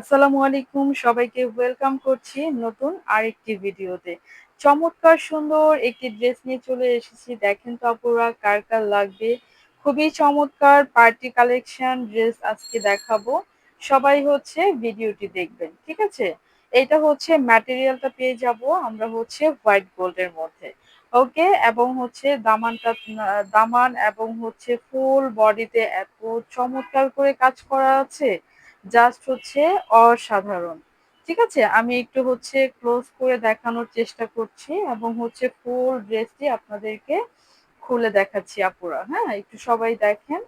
আসসালামু আলাইকুম, সবাইকে ওয়েলকাম করছি নতুন আরেকটি ভিডিওতে। চমৎকার সুন্দর একটি ড্রেস নিয়ে চলে এসেছি। দেখেন তো আপুরা, কার কার লাগবে? খুবই চমৎকার পার্টি কালেকশন ড্রেস আজকে দেখাবো। সবাই হচ্ছে ভিডিওটি দেখবেন, ঠিক আছে? এটা হচ্ছে ম্যাটেরিয়ালটা পেয়ে যাব, আমরা হচ্ছে হোয়াইট গোল্ডের মধ্যে। ওকে? এবং হচ্ছে দামানটা, দামান এবং হচ্ছে ফুল বডিতে এত চমৎকার করে কাজ করা আছে। জাস্ট হচ্ছে অসাধারণ। ঠিক আছে? আমি একটু হচ্ছে ক্লোজ করে দেখানোর চেষ্টা করছি এবং হচ্ছে ফুল ড্রেসটি আপনাদেরকে খুলে দেখাচ্ছি আপুরা। হ্যাঁ? একটু সবাই দেখেন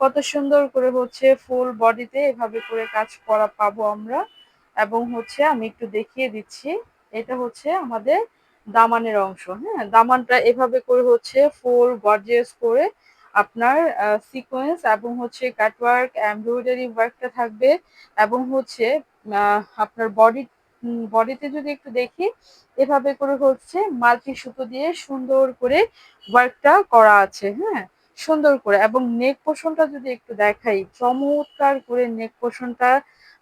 কত সুন্দর করে হচ্ছে ফুল বডিতে এভাবে করে কাজ করা পাবো আমরা এবং হচ্ছে আমি একটু দেখিয়ে দিচ্ছি। এটা হচ্ছে আমাদের দামানের অংশ। হ্যাঁ? দামানটা এভাবে করে হচ্ছে ফুল গর্জিয়াস করে আপনার সিকোয়েন্স এবং হচ্ছে কাটওয়ার্ক এমব্রয়ডারি ওয়ার্কটা থাকবে এবং হচ্ছে আপনার বডি বডিতে যদি একটু দেখি, এভাবে করে হচ্ছে মাল্টি সুতো দিয়ে সুন্দর করে ওয়ার্কটা করা আছে হ্যাঁ? সুন্দর করে এবং নেক পোষণটা যদি একটু দেখাই, চমৎকার করে নেক পোষণটা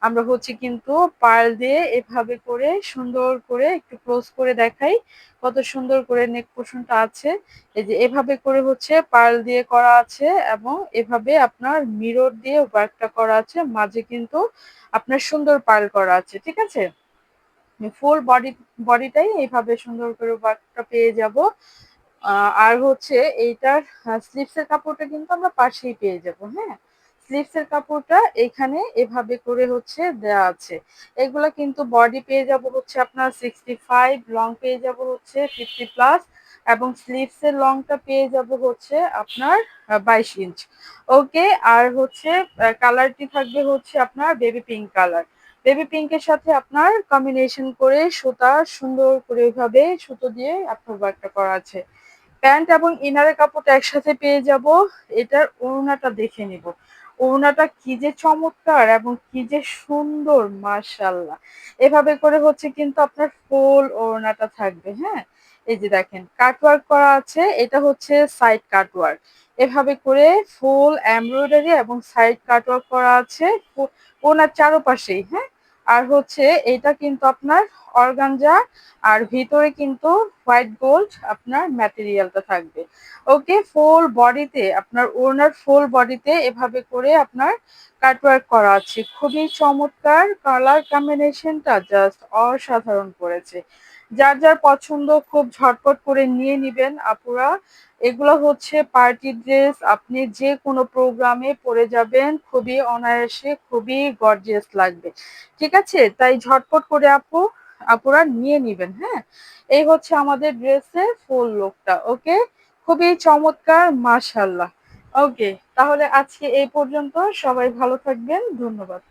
আমরা হচ্ছে কিন্তু পার্ল দিয়ে এভাবে করে সুন্দর করে একটু ক্লোজ করে দেখাই কত সুন্দর করে নেক পোষণটা আছে। এই যে এভাবে করে হচ্ছে পার্ল দিয়ে করা আছে এবং এভাবে আপনার মিরর দিয়ে ওয়ার্কটা করা আছে, মাঝে কিন্তু আপনার সুন্দর পার্ল করা আছে, ঠিক আছে? ফুল বডি, বডিটাই এইভাবে সুন্দর করে ওয়ার্কটা পেয়ে যাব। আর হচ্ছে এইটার স্লিপসের কাপড়টা কিন্তু আমরা পাশেই পেয়ে যাব হ্যাঁ? স্লিভসের কাপড়টা এখানে এভাবে করে হচ্ছে দেয়া আছে। এগুলো কিন্তু বডি পেয়ে যাব হচ্ছে আপনার সিক্সটি ফাইভ লং পেয়ে যাব হচ্ছে ফিফটি প্লাস এবং স্লিভসের লংটা পেয়ে যাব হচ্ছে আপনার বাইশ ইঞ্চ ওকে আর হচ্ছে কালারটি থাকবে হচ্ছে আপনার বেবি পিঙ্ক কালার বেবি পিঙ্কের সাথে আপনার কম্বিনেশন করে সুতা সুন্দর করে ওইভাবে সুতো দিয়ে আপনার ওয়ার্কটা করা আছে। প্যান্ট এবং ইনারের কাপড়টা একসাথে পেয়ে যাব, এটার ওড়নাটা দেখে নিব। ওড়নাটা কি যে চমৎকার এবং কি যে সুন্দর মার্শাল্লাহ এভাবে করে হচ্ছে কিন্তু আপনার ফুল ওড়নাটা থাকবে হ্যাঁ? এই যে দেখেন কাটওয়ার্ক করা আছে, এটা হচ্ছে সাইড কাটওয়ার্ক এভাবে করে ফুল এমব্রয়ডারি এবং সাইড কাটওয়ার্ক করা আছে ওনার চারোপাশেই হ্যাঁ? আর হচ্ছে এটা কিন্তু আপনার অর্গানজা আর ভিতরে কিন্তু হোয়াইট গোল্ড আপনার ম্যাটেরিয়ালটা থাকবে। ওকে, ফুল বডিতে, আপনার ওনার ফুল বডিতে এভাবে করে আপনার কাটওয়ার্ক করা আছে। খুবই চমৎকার কালার কম্বিনেশনটা জাস্ট অসাধারণ করেছে। যার যার পছন্দ খুব ঝটপট করে নিয়ে নিবেন আপুরা। এগুলো হচ্ছে পার্টি ড্রেস, আপনি যে কোনো প্রোগ্রামে পরে যাবেন, খুবই অনায়াসে, খুবই গর্জিয়াস লাগবে। ঠিক আছে? তাই ঝটপট করে আপু, আপুরা নিয়ে নিবেন হ্যাঁ? এই হচ্ছে আমাদের ড্রেসের ফুল লুকটা ওকে? খুবই চমৎকার মাশাল্লাহ ওকে, তাহলে আজকে এই পর্যন্ত। সবাই ভালো থাকবেন। ধন্যবাদ।